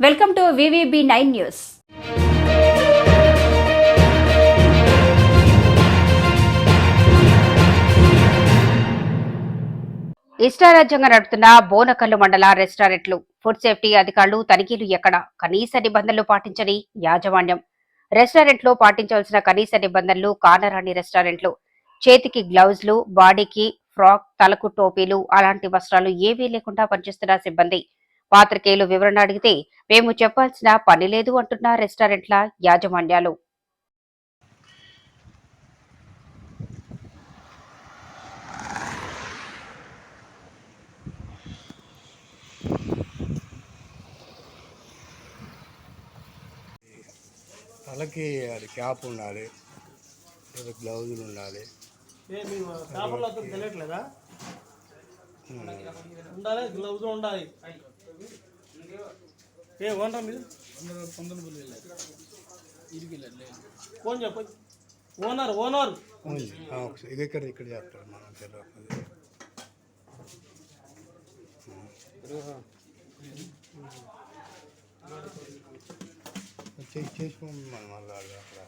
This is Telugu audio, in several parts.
Welcome to VVB nine news. ఇష్టారాజ్యంగా నడుపుతున్న బోనకల్లు మండల రెస్టారెంట్లు ఫుడ్ సేఫ్టీ అధికారులు తనిఖీలు ఎక్కడ? కనీస నిబంధనలు పాటించని యాజమాన్యం. రెస్టారెంట్లో పాటించవలసిన కనీస నిబంధనలు కానరాని రెస్టారెంట్లు. చేతికి గ్లౌజ్లు బాడీకి ఫ్రాక్ తలకు టోపీలు అలాంటి వస్త్రాలు ఏవీ లేకుండా పనిచేస్తున్న సిబ్బంది పాత్రికేయులు వివరణ అడిగితే మేము చెప్పాల్సిన పని లేదు అంటున్న రెస్టారెంట్ల యాజమాన్యాలు. తలకి అది క్యాప్ ఉండాలి లేదా గ్లౌజులు ఉండాలి. తెలియట్లేదా? ఉండాలి గ్లౌజ్ ఉండాలి. ఏ ఓనర్ మీరు? ఫోన్ చెప్పు. Owner owner. ఇది ఇక్కడ ఇక్కడ చెప్తారు మనం తెలియదు చేసి చేసుకోండి మనం మళ్ళీ అక్కడ.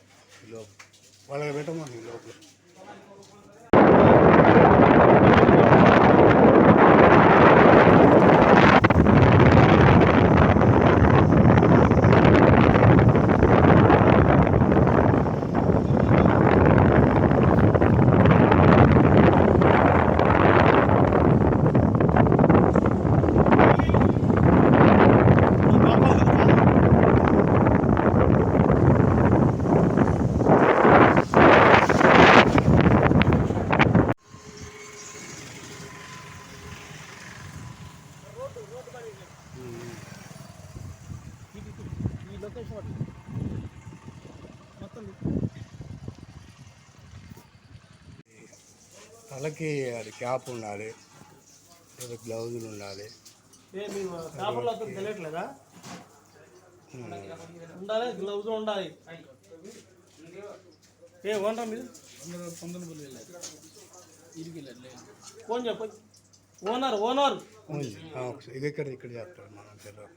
లోపల. వాళ్ళకి పెట్టమని లోపల. ఈ లొకేషన్ మొత్తం తలకి అది క్యాప్ ఉండాలి లేదా గ్లౌజులు ఉండాలి. తెలియట్లేదా? ఉండాలి గ్లౌజ్ ఉండాలి. ఏ ఓనర్ మీరు? ఫోన్ చెప్పు. ఓనర్ ఓనర్ ఇది ఇక్కడ ఇక్కడ చేస్తారు మనం తెలియదు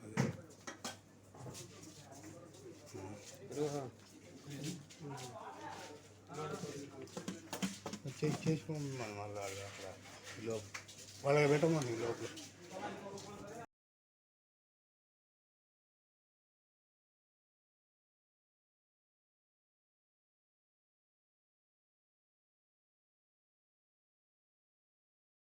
చేసుకోండి మనం మళ్ళీ అక్కడ లోపల. వాళ్ళకి పెట్టమని లోపల.